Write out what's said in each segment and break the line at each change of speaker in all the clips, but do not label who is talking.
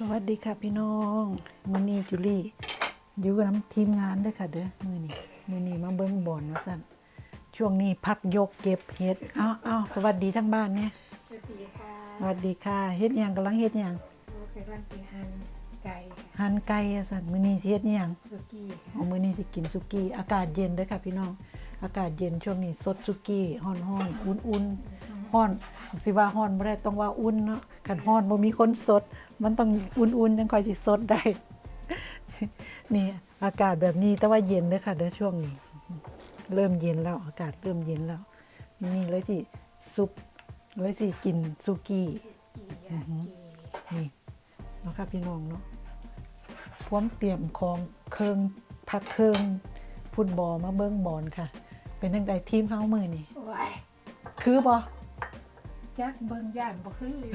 สวัสดีค่ะพี่น้องมือนี้จุลี่อยู่กับน้ำทีมงานเด้วยค่ะเด้อมือนี้มือนี้มาเบิ้งบอลว่าสั่นช่วงนี้พักยกเก็บเฮ็ดอ้าวอ้าวสวัสดีทั้งบ้านเนี่ย
สวัสดีค่ะ
สวัสดีค่ะเฮ็ดหยังกำลังเฮ็ดหยัง
โอเควันสีหันไก่ค่ะ
หั่นไก่ว่าสั่นมือนี้สิเฮ็ดหยัง
สุกี้ค่ะ
เอามือนี้สิกินสุกี้อากาศเย็นเด้อค่ะพี่น้อง อากาศเย็นช่วงนี้สดสุกี้ฮ้อนฮ้อนอุ่นอุ่นๆ ฮ้อนสิว่าฮ้อนบ่ได้ต้องว่าอุ่นเนาะคันฮ้อนบ่มีคนสด มันต้องอุ่นๆจังค่อยสิสดได้ นี่อากาศแบบนี้แต่ว่าเย็นเด้อค่ะเด้อช่วงนี้ เริ่มเย็นแล้วอากาศเริ่มเย็นแล้ว นี่เลยที่ซุปเลยสิกินสุกี้
สุกี้ยากี
นี่เนาะค่ะพี่น้องเนาะพร้อมเตรียมของเครื่องพักเครื่องฟุตบอลมาเบิ้งบอลค่ะ เป็นจังไดทีมเฮามือนี่
โอ้ย
คือบ่
จักเบิ่งย่านบ่คืออยู่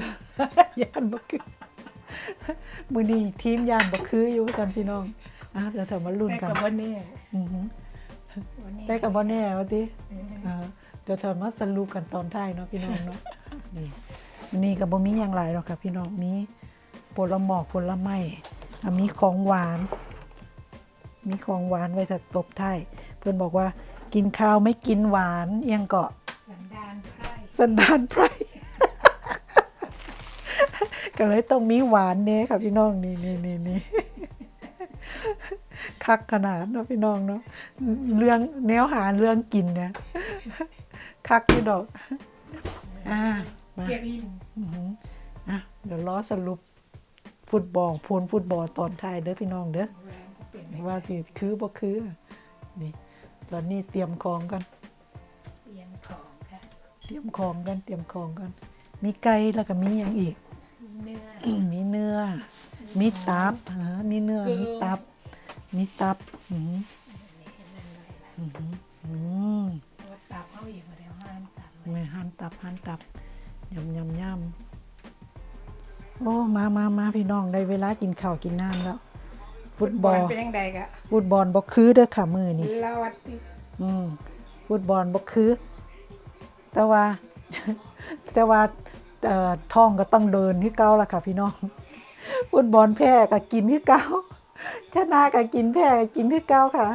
ย่านบ่คือมือนี้ทีมย่านบ่คืออยู่กันพี่น้องอะเดี๋ยวเถอะมาลุ้น
แต่
กัน
กับวันนี้
อือหือ
วันนี้
แต่กับบ่แน่ว่าติ
เออ
อ่าเดี๋ยวเถอะมาสรุปกันตอนท้ายเนาะพี่น้องเนาะนี่นี่ก็บ่มีหยังหลายหรอกค่ะพี่น้องมีผลหมอกผลไม้อะมีของหวาน มีของหวานไว้ถ้าตบท้ายเพื่อนบอกว่ากินข้าวไม่กินหวานเอียงเกาะ
สันดานไพร่
สันดานไพร ก็เลยต้องมีหวานเน่ค่ะพี่น้องนี่นี่นี่นี่คักขนาดเนาะพี่น้องเนาะเรื่องแนวหาเรื่องกินเนี่ยคักที่ดอกอ่ามา
เก็บอิน
อือหืออะเดี๋ยวล้อสรุปฟุตบอลพลฟุตบอลตอนท้ายเด้อพี่น้องเด้อ
แหวนจะเป็น
ว่าสิคือบ่คือนี่ตอนนี้เตรียมของกัน
เตียงของค่ะ
เตรียมของกันเตรียมของกันมีไก่แล้วก็มีอย่างอีก
เนื้อ
มีเนื้อ มีตับฮะมีเนื้อ มีตับ มีตับอืม
นั่นเลยล่ะ
อืมอืม
ว่าตับเอาอีกบ่แล้วห้านตับ
ไม่หั่นตับหั่นตับยำยำยำโอ้ มามามาพี่น้องได้เวลากินข้าวกินน้ำแล้ว ฟุตบอล
เป็นยังไงกะ
ฟุตบอลบ่คือเด้อค่ะมือนี่
ลาวัดสิ
อืมฟุตบอลบ่คือ แต่ว่า แต่ว่าเอ่อ ท้องก็ต้องเดินที่เก่าล่ะค่ะ พี่น้องฟุตบอลแพ้ก็กินที่เก่าชนะก็กินแพ้ก็กินที่เก่าค่ะ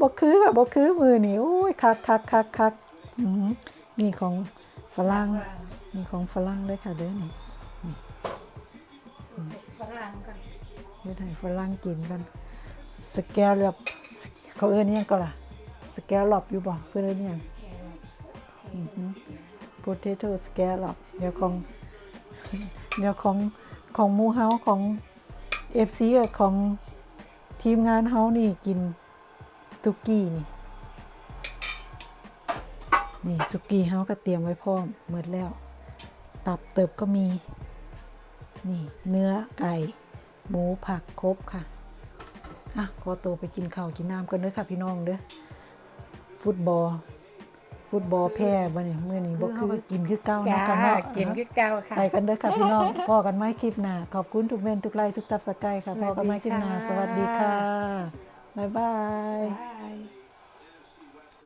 บ่คือค่ะบ่คือมือนี่โอ้ยคักคักคักคักอืมนี่ของฝรั่งนี่ของฝรั่งเลยค่ะเด้อนี่
ฝรั่งกัน
เฮ็ดให้ฝรั่งกินกัน สแกลลอบเขาเอิ้นอิหยังก็ล่ะ สแกลหลบอยู่บ่เพิ่นเอิ้นอิหยัง potato scallop เดี๋ยวของ เดี๋ยวของของมูเฮาของ FC กับของทีมงานเฮานี่กินตุกกี้นี่ นี่สุกี้เฮาก็เตรียมไว้พร้อมหมดแล้ว ตับเติบก็มี นี่เนื้อไก่ หมูผักครบค่ะ อะขอตัวไปกินข้าวกินน้ำกันเด้อค่ะพี่น้องเด้อฟุตบอล ฟุตบอลแพ้บ่เนี่ยมื้อนี้บ่คือกินคือเก่า
จ้า
เนาะกันเนาะ
กินคือเก่าค่ะ
ไปกันเด้อค่ะพี่น้องพอกันไหมคลิปหน้าขอบคุณทุกเมนทุกไลค์ทุกซับสไครต์ค่ะพอกันไหมคลิปหน้าสวัสดีค่ะบ๊ายบาย
จ้า